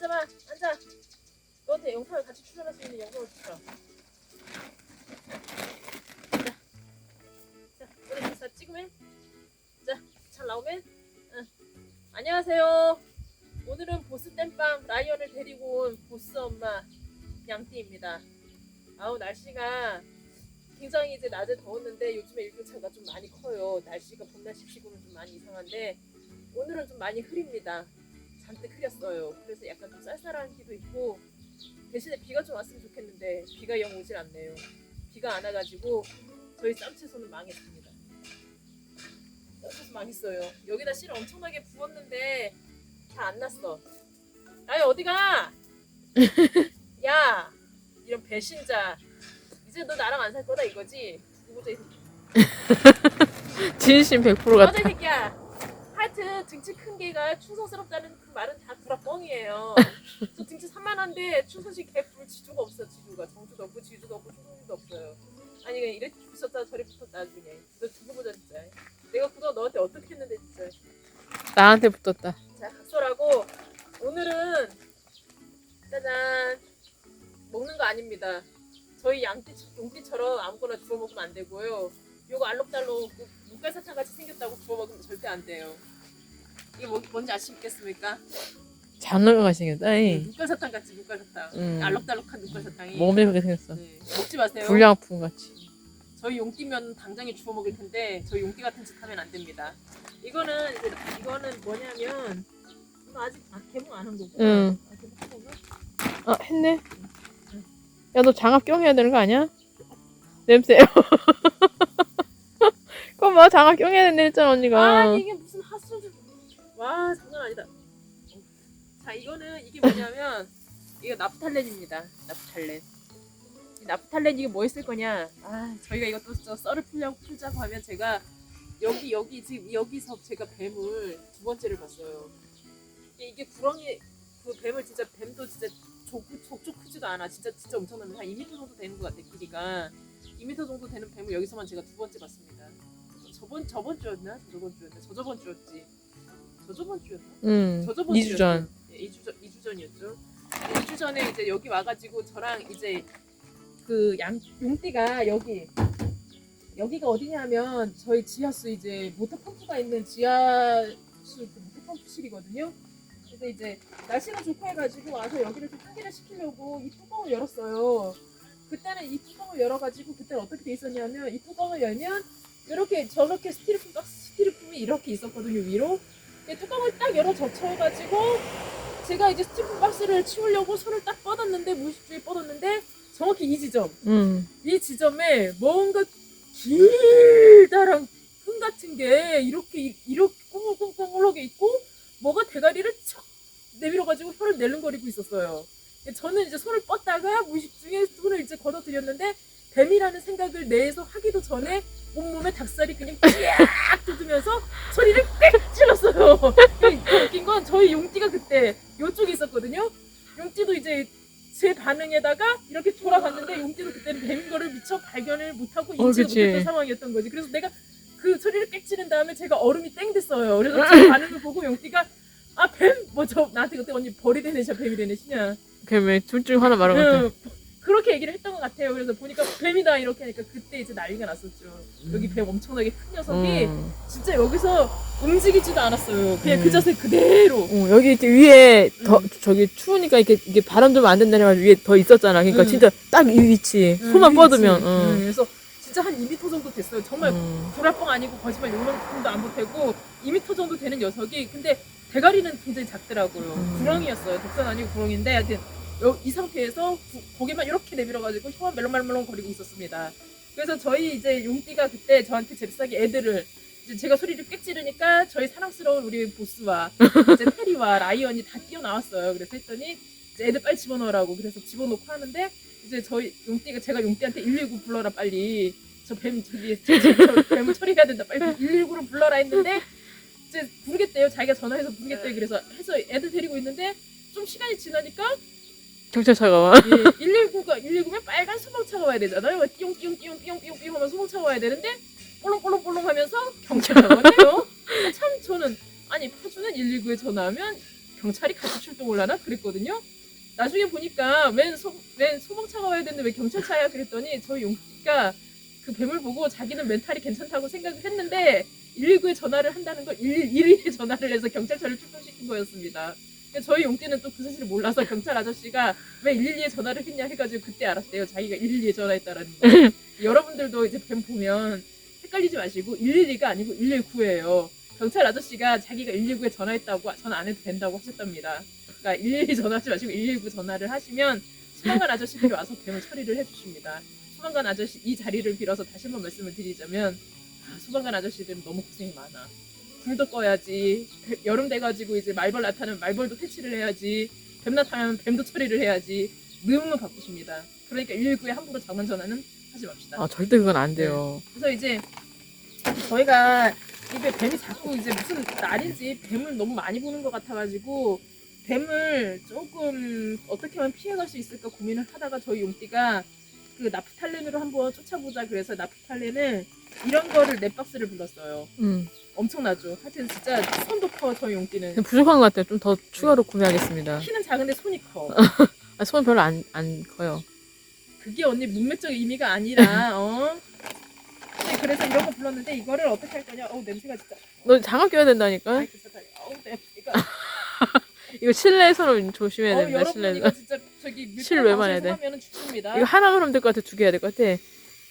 앉아봐. 앉아. 너한테 영상을 같이 출연할 수 있는 영상을 주라. 자, 자, 우리 인사 찍으면. 자, 잘 나오면. 응. 안녕하세요. 오늘은 보스 땜빵 라이언을 데리고 온 보스 엄마 양띠입니다. 아우 날씨가 굉장히 이제 낮에 더웠는데 요즘에 일교차가 좀 많이 커요. 날씨가 봄 날씨 치고는 좀 많이 이상한데 오늘은 좀 많이 흐립니다. 잔뜩 흐렸어요. 그래서 약간 좀 쌀쌀한 기도 있고 대신에 비가 좀 왔으면 좋겠는데 비가 영 오질 않네요. 비가 안 와가지고 저희 쌈채소는 망했습니다. 쌈채소 망했어요. 여기다 씨를 엄청나게 부었는데 다 안 났어. 아이 어디가? 야 이런 배신자. 이제 너 나랑 안 살 거다 이거지? 누구자 이 새끼. 진심 100% 맞아 같아. 이 새끼야. 등치 큰 개가 충성스럽다는 그 말은 다 구라뻥이에요. 저 등치 산만한데 충성심 개뿔 지주가 없어 지주가 정주도 없고 지주도 없고 충성심도 없어요. 아니 그냥 이래 붙었다 저래 붙었다 그냥 너 두고 보자 진짜. 내가 그동안 너한테 어떻게 했는데 진짜. 나한테 붙었다. 자 각설하고 오늘은 짜잔 먹는 거 아닙니다. 저희 양띠 용띠처럼 아무거나 주워 먹으면 안 되고요. 요거 알록달록 그 눈깔사탕 같이 생겼다고 주워 먹으면 절대 안 돼요. 이게 뭐, 뭔지 아시겠습니까? 장난감 생겼다. 이. 눈깔사탕 같이 눈깔사탕. 음. 알록달록한 눈깔사탕이. 몸이 그렇게 생겼어. 네, 먹지 마세요. 불량품 같이. 저희 용띠면 당장에 주워 먹을 텐데 저희 용띠 같은 짓 하면 안 됩니다. 이거는 이제 이거는 뭐냐면 이거 아직 아, 개봉 안 한 거고. 응. 아, 개봉한? 아 했네. 야 너 장갑 껴 해야 되는 거 아니야? 냄새요. 그거 뭐 장갑 껴 해야 된다 했잖아 언니가. 아 이게 와 장난 아니다. 자 이거는 이게 뭐냐면 이거 나프탈렌입니다. 나프탈렌. 이 나프탈렌 이게 뭐 했을 거냐? 아 저희가 이것도 저 썰을 풀려고 풀자고 하면 제가 여기 여기 지금 여기서 제가 뱀을 두 번째를 봤어요. 이게, 구렁이 그 뱀을 진짜 뱀도 진짜 족, 족족 크지도 않아. 진짜 진짜 엄청난 한 2m 정도 되는 것 같아 길이가. 2m 정도 되는 뱀을 여기서만 제가 두 번째 봤습니다. 저번 저번 주였나? 저번 주였나? 저 저번 주였지. 저저번 주였나? 응. 저저번 2주 전. 네, 2주 전 2주 전이었죠. 2주 전에 이제 여기 와가지고 저랑 이제 그 양 용띠가 여기 여기가 어디냐면 저희 지하수 이제 모터 펌프가 있는 지하수 그 모터 펌프실이거든요. 그래서 이제 날씨가 좋고 해가지고 와서 여기를 좀 환기를 시키려고 이 뚜껑을 열었어요. 그때는 이 뚜껑을 열어가지고 그때는 어떻게 돼 있었냐면 이 뚜껑을 열면 이렇게 저렇게 스티로폼 박스 스티로폼이 이렇게 있었거든요 위로 뚜껑을 딱 열어 젖혀가지고 제가 이제 스티로폼 박스를 치우려고 손을 딱 뻗었는데 무의식중에 뻗었는데 정확히 이 지점 응. 이 지점에 뭔가 길다란 끈 같은 게 이렇게 이렇게 꼬물꼬물꼬물하게 있고 뭐가 대가리를 척 내밀어가지고 혀를 내른거리고 있었어요. 저는 이제 손을 뻗다가 무의식 중에 손을 이제 걷어들였는데 뱀이라는 생각을 내에서 하기도 전에 온몸에 닭살이 그냥 쫙 돋으면서 소리를 꽥 질렀어요. 더 웃긴 건 저희 용띠가 그때 요쪽에 있었거든요. 용띠도 이제 제 반응에다가 이렇게 돌아갔는데 용띠도 그때는 뱀인 거를 미처 발견을 못하고 어, 인지를 그치. 못했던 상황이었던 거지. 그래서 내가 그 소리를 꽥 지른 다음에 제가 얼음이 땡 됐어요. 그래서 제 반응을 보고 용띠가 아 뱀? 뭐 저 나한테 그때 언니 벌이 되네 시 뱀이 되네 시냐. 그러면 둘중 하나 말한 것 같아. 응, 그렇게 얘기를 했던 것 같아요. 그래서 보니까 뱀이다 이렇게 하니까 그때 이제 난리가 났었죠. 여기 뱀 엄청나게 큰 녀석이 음. 진짜 여기서 움직이지도 않았어요. 그냥 음. 그 자세 그대로. 어, 여기 이렇게 위에 더 응. 저기 추우니까 이게 이게 바람 좀안 된다는 말 위에 더 있었잖아. 그러니까 응. 진짜 딱 이 위치 응, 손만 이 뻗으면. 응. 응, 그래서 진짜 한 2m 정도 됐어요. 정말 음. 불알뻥 아니고 거짓말 요만큼도 안 보태고 2m 정도 되는 녀석이 근데 대가리는 굉장히 작더라고요. 음. 구렁이였어요. 독산 아니고 구렁인데 하여튼 요- 이 상태에서 구- 고개만 이렇게 내밀어가지고 혀만 멜렁멜렁 거리고 있었습니다. 그래서 저희 이제 용띠가 그때 저한테 잽싸게 애들을 이제 제가 소리를 꽥 지르니까 저희 사랑스러운 우리 보스와 이제 테리와 라이언이 다 뛰어나왔어요. 그래서 했더니 이제 애들 빨리 집어넣으라고 그래서 집어넣고 하는데 이제 저희 용띠가 제가 용띠한테 119 불러라 빨리 저 뱀 저기 저 뱀을 처리해야 된다 빨리 119를 불러라 했는데 이제 부르겠대요 자기가 전화해서 부르겠대요 그래서 해서 애들 데리고 있는데 좀 시간이 지나니까 경찰차가 와. 예, 119가 119면 빨간 소방차가 와야 되잖아요 띠용 띠용 띠용 띠용 띠용 하면 소방차가 와야 되는데 볼렁볼렁볼렁 하면서 경찰차가 와요 참 저는 아니 파주는 119에 전화하면 경찰이 같이 출동을 하나 그랬거든요. 나중에 보니까 웬, 소, 웬 소방차가 와야 되는데 왜 경찰차야 그랬더니 저희 용기가 그 뱀을 보고 자기는 멘탈이 괜찮다고 생각을 했는데 119에 전화를 한다는 걸 111에 전화를 해서 경찰차를 출동시킨 거였습니다. 근데 저희 용띠는 또 그 사실을 몰라서 경찰 아저씨가 왜 112에 전화를 했냐 해가지고 그때 알았대요. 자기가 112에 전화했다라는 거. 여러분들도 이제 뱀 보면 헷갈리지 마시고 112가 아니고 119예요. 경찰 아저씨가 자기가 119에 전화했다고 전화 안 해도 된다고 하셨답니다. 그러니까 112 전화하지 마시고 119 전화를 하시면 소방관 아저씨들이 와서 뱀을 처리를 해주십니다. 소방관 아저씨 이 자리를 빌어서 다시 한번 말씀을 드리자면 아, 소방관 아저씨들은 너무 고생이 많아. 불도 꺼야지. 배- 여름 돼가지고 이제 말벌 나타나면 말벌도 퇴치를 해야지. 뱀 나타나면 뱀도 처리를 해야지. 너무 바쁘십니다. 그러니까 119에 함부로 장난 전화는 하지 맙시다. 아 절대 그건 안 돼요. 그래서 이제 저희가 입에 뱀이 자꾸 이제 무슨 날인지 뱀을 너무 많이 보는 것 같아가지고 뱀을 조금 어떻게 하면 피해갈 수 있을까 고민을 하다가 저희 용띠가 그 나프탈렌으로 한번 쫓아보자 그래서 나프탈렌을 이런 거를 네 박스를 불렀어요. 음. 엄청나죠. 하여튼 진짜 손도 커 저희 용띠는. 부족한 것 같아요. 좀 더 추가로 구매하겠습니다. 키는 작은데 손이 커. 아, 손 별로 안, 안 커요. 그게 언니 문맥적 의미가 아니라 어. 네, 그래서 이런 거 불렀는데 이거를 어떻게 할 거냐. 어우 냄새가 진짜. 너 장갑 껴야 된다니까? 아이, 진짜 다- 어우 네. 이거 이거 실내에서는 조심해야 어, 됩니다, 여러분 실내에서. 이거 진짜 저기 실외만 해야 돼. 죽습니다. 이거 하나 그러면 될 것 같아, 두 개 해야 될 것 같아.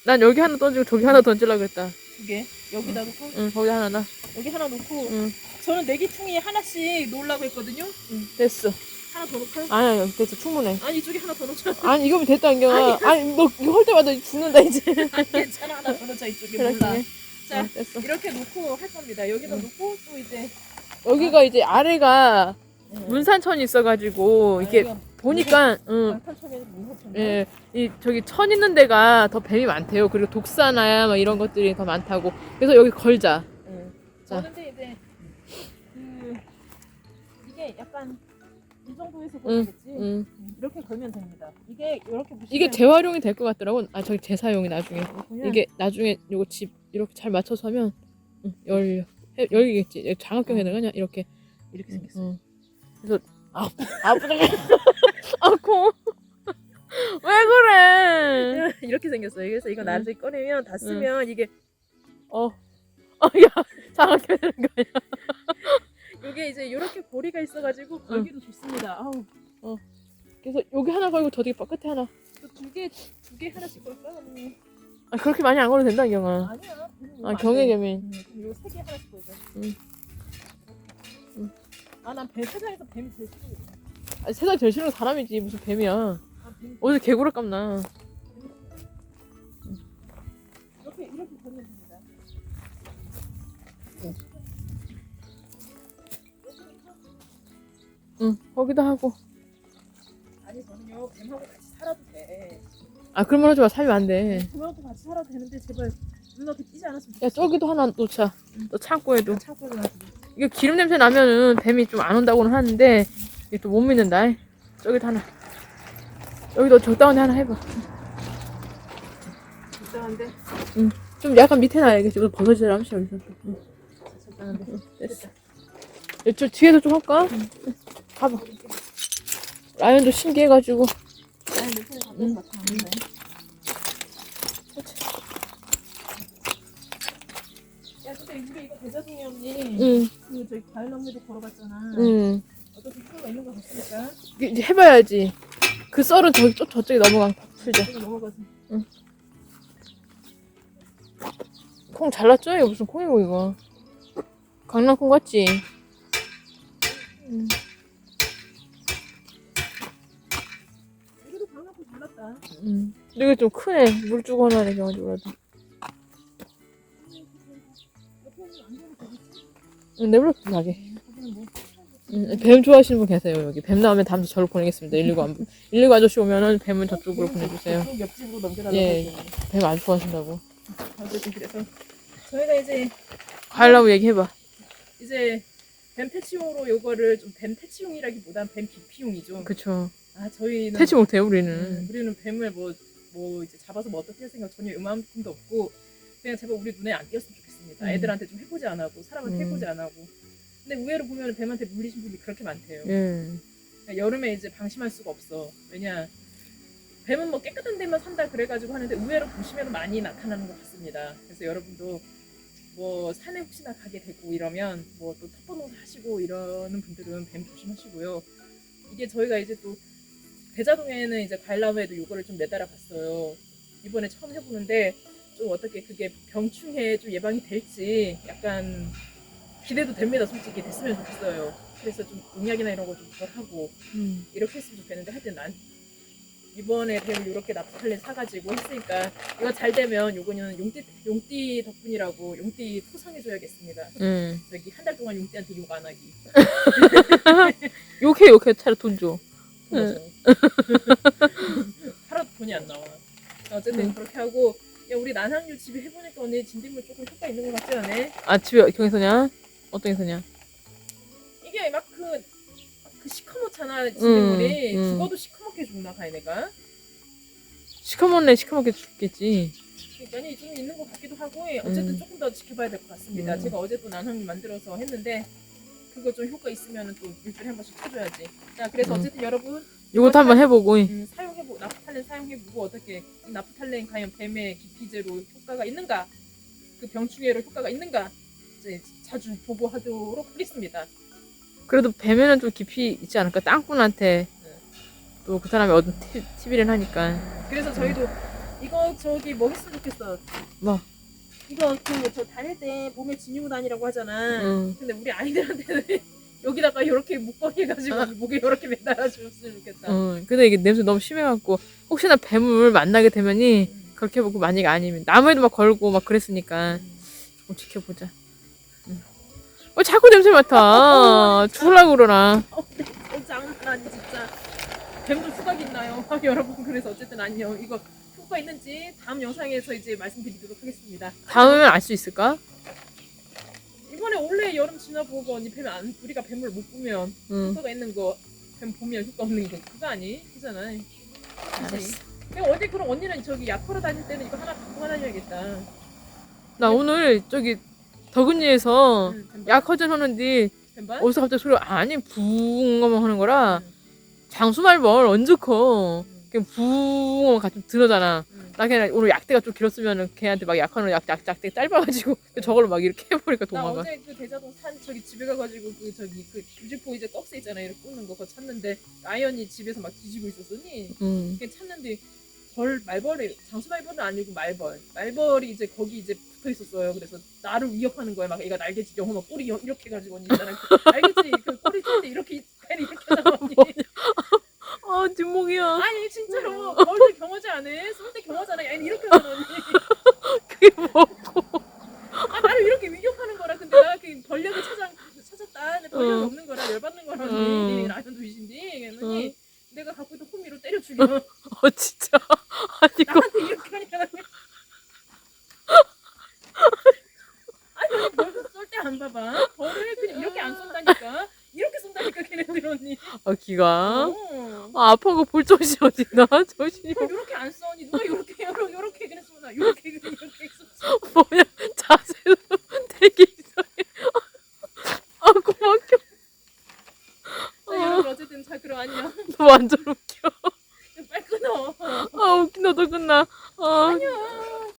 난 여기 하나 던지고 저기 하나 던지려고 했다. 두 개. 여기다 놓고 응, 거기 하나 나. 여기 하나 놓고 응, 저는 내기퉁이 하나씩 놓으려고 했거든요. 응, 됐어. 하나 더 놓고. 아니야, 여기 됐어. 충분해. 아니 이쪽에 하나 더 놓자. 아니, 이거면 됐다, 안경아. 아니, 너 이거 할 때마다 죽는다, 이제. 괜찮아 하나 더 놓자 이쪽에 몰라. 그래. 자 어, 됐어. 이렇게 놓고 할 겁니다. 여기다 응. 놓고 또 이제 여기가 이제 아래가 문산천이 있어가지고, 이게 아, 보니까, 응. 방탄천이 무섭던데. 예, 이 저기 천 있는 데가 더 뱀이 많대요. 그리고 독사나야 막 이런 것들이 더 많다고. 그래서 여기 걸자. 응. 자. 저 근데 이제 그 이게 약간 이 정도에서 응, 걸겠지. 응. 이렇게 걸면 됩니다. 이게 이렇게 보시면 이게 재활용이 될 것 같더라고. 아 저기 재사용이 나중에. 보면 이게 나중에 요거 집 이렇게 잘 맞춰서 하면 응, 열려. 해- 열리겠지. 장학경 해야 되냐? 이렇게. 이렇게 생겼어. 응. 그래서 아 아프다. 아고. 왜 그래? 이렇게 생겼어요. 그래서 이거 응. 나중에 꺼내면 다 쓰면 이게 어. 어, 야, 장학경 되는 거 아니야? 이게 이제 이렇게 고리가 있어가지고 걸기도 좋습니다. 아우 그래서 여기 하나 걸고 저기 끝에 하나. 두개 두 개 하나씩 걸까? 아니면 아, 그렇게 많이 안 걸어도 된다, 경아. 아니야. 아, 경혜개민. 응, 그럼 이거 세 개 하나씩 걸자. 응. 응. 아난 배 세상에서 뱀이 제일 싫어. 아, 세상 제일 싫은 사람이지 무슨 뱀이야 아, 뱀 어디서 개구를 깜나 이렇게 이렇게 걸면 됩니다. 응 거기다 하고 아니 저는요 뱀하고 같이 살아도 돼. 아 그런 말 하지 마 살면 안돼야 뱀하고 같이 살아도 되는데 제발 눈앞에 띄지 않았으면 좋겠어. 저기도 하나 놓자 너 창고에도 창고에 가지고. 이게 기름 냄새 나면은 뱀이 좀 안 온다고는 하는데 이게 또 못 믿는다 저기도 하나. 여기도 적당한 데 하나 해봐. 적당한데. 좀 약간 밑에 놔야겠지. 이거 버섯이라 함시 여기서. 응, 적당한데. 응, 됐어. 이쪽 뒤에도 좀 할까? 응, 가봐. 라이언도 신기해가지고. 냄새는 응. 감정 맡아 안는데 대자동이 언니 응, 그 저기 가을 나무에도 걸어갔잖아. 응. 어떻게 필요가 있는 거 같습니까? 이제 해봐야지 그 썰은 저기 저, 저쪽에 넘어가 풀자 이거 넘어가서. 콩 잘랐죠? 이거 무슨 콩이고 이거 강낭콩 같지? 음. 이거도 방금 잘랐다. 음. 근데 이게 좀 크네 물 주고 하나 해가지고라도 내버려 뭐. 음, 뱀 좋아하시는 분 계세요 여기. 뱀 나오면 다음에 저로 보내겠습니다. 119 안, 119 아저씨 오면은 뱀은 저쪽으로 보내주세요. 옆집으로 넘겨달라고 예. 뱀 아주 좋아하신다고. 어쨌든 그래서 저희가 이제 가려고 얘기해봐. 이제 뱀 퇴치용으로 요거를 좀 뱀 퇴치용이라기보단 뱀 기피용이죠. 그쵸. 아 저희는 퇴치 못해요 음, 우리는? 우리는 뱀을 뭐, 뭐 이제 잡아서 뭐 어떻게 할 생각 전혀 요만큼도 없고 그냥 제발 우리 눈에 안 띄었으면 좋겠 습니다. 음. 애들한테 좀 해보지 안 하고 사람한테 음. 해보지 안 하고 근데 의외로 보면 뱀한테 물리신 분이 그렇게 많대요. 예. 그러니까 여름에 이제 방심할 수가 없어. 왜냐 뱀은 뭐 깨끗한 데만 산다 그래가지고 하는데 의외로 보시면 많이 나타나는 것 같습니다. 그래서 여러분도 뭐 산에 혹시나 가게 되고 이러면 뭐 또 텃밭농사 하시고 이러는 분들은 뱀 조심하시고요. 이게 저희가 이제 또 대자동에는 이제 과일나무에도 요거를 좀 매달아 봤어요. 이번에 처음 해보는데 좀 어떻게 그게 병충해 좀 예방이 될지 약간 기대도 됩니다. 솔직히 됐으면 좋겠어요. 그래서 좀 농약이나 이런 거 좀 덜 하고 음. 이렇게 했으면 좋겠는데 하여튼 난 이번에 뱀을 이렇게 나프탈렌 사가지고 했으니까 이거 잘 되면 요거는 용띠 용띠 덕분이라고 용띠 포상해줘야겠습니다. 예. 저기 한 달 동안 용띠한테 욕 안 하기. 욕해 욕해 차라리 돈 줘. 하나도 돈이 안 나와. 어쨌든 음. 그렇게 하고 야 우리 난항류 집에 해보니까 언니 진딧물 조금 효과 있는 것 같지 않아? 아 집에 경에서냐? 어떤 경에서냐? 이게 막 그 그 시커멓잖아 진딧물이 음, 음. 죽어도 시커멓게 죽나 가이네가. 시커먼네 시커멓게 죽겠지. 그러니까 좀 있는 것 같기도 하고 어쨌든 음. 조금 더 지켜봐야 될 것 같습니다. 음. 제가 어제 또 난항류 만들어서 했는데 그거 좀 효과 있으면 또 일주일에 한 번씩 해줘야지. 자 그래서 음. 어쨌든 여러분 이것도 한번 해보고. 음, 사용 나프탈렌 사용해보고 어떻게 이 나프탈렌 과연 뱀의 기피제로 효과가 있는가 그 병충해로 효과가 있는가 이제 자주 보고하도록 하겠습니다. 그래도 뱀에는 좀 깊이 있지 않을까? 땅꾼한테 네. 또그 사람이 얻은 팁, 팁이란 하니까. 그래서 저희도 이거 저기 뭐 했으면 좋겠어. 뭐? 이거 그 저 다닐 때 몸에 지니고 다니라고 하잖아. 응. 근데 우리 아이들한테는 여기다가 이렇게 묶어게 해가지고 아. 목에 이렇게 매달아 줬으면 좋겠다. 응. 근데 이게 냄새 너무 심해갖고 혹시나 뱀을 만나게 되면이 음. 그렇게 보고 만약에 아니면 나무에도 막 걸고 막 그랬으니까 음. 좀 지켜보자. 응. 어 자꾸 냄새 맡아. 죽으려고 그러나. 어, 네. 어, 장난 아니 진짜. 뱀도 수박 있나요? 여러분 그래서 어쨌든 아니요. 이거 효과 있는지 다음 영상에서 이제 말씀드리도록 하겠습니다. 다음에는 알수 있을까? 원래 여름 지나보고 언니 뱀 안, 우리가 뱀을 못 보면 응. 효과가 있는 거, 뱀 보면 효과 없는 거 그거 아니? 그잖아. 알았어. 그럼 언니 그럼 언니는 저기 약 걸어 다닐 때는 이거 하나 갖고 다녀야겠다. 나 오늘 저기 덕은이에서 응, 뱀? 약허전 하는데 뱀봐? 어디서 갑자기 소리가 아니 붕어만 하는 거라 응, 장수말벌 언제 커? 응, 그냥 붕어만 같이 들어잖아. 응. 나 그냥 오늘 약대가 좀 길었으면은 걔한테 막 약하는 약, 약, 약대 짧아가지고 저걸로 막 이렇게 해버리니까 나 도망가. 어제 그 대자동 산 저기 집에 가가지고 그 저기 그 유지포 이제 꺽쇠 있잖아 이렇게 꽂는 거 그거 찾는데 라이언이 집에서 막 뒤지고 있었으니 응. 그게 찾는데 벌 말벌이 장수 말벌은 아니고 말벌 말벌이 이제 거기 이제 붙어 있었어요 그래서 나를 위협하는 거야 막 얘가 날개짓 영어 막 꼬리 여- 이렇게 해가지고 언니 있잖아 그, 알겠지 그 꼬리 찔때 이렇게 괜히 이렇게 하잖아 언니 아 뒷목이야. 아니 진짜로 벌들 경화지 안 해? 쏠때 경화잖아 얘는 이렇게 하잖아 언니 그게 뭐고? 아 나를 이렇게 위협하는 거라 근데 내가 그 권력을 찾아 찾았다 근데 권력이 응. 없는 거라 열받는 거라 응. 언니 라이언도 이신디 그랬더니 응. 내가 갖고 있던 호미로 때려 죽여 어 진짜. 아니 이거 나한테 이렇게 하니까 아니 벌써 쏠때 안 벌을 그냥 이렇게 안 쏜다니까 이렇게 쏜다니까 걔네들 언니 아 기가. 어. 아 아픈 거볼 정신 어딨나? 정신이. 벌 이렇게 안 쏘니 누가 이렇게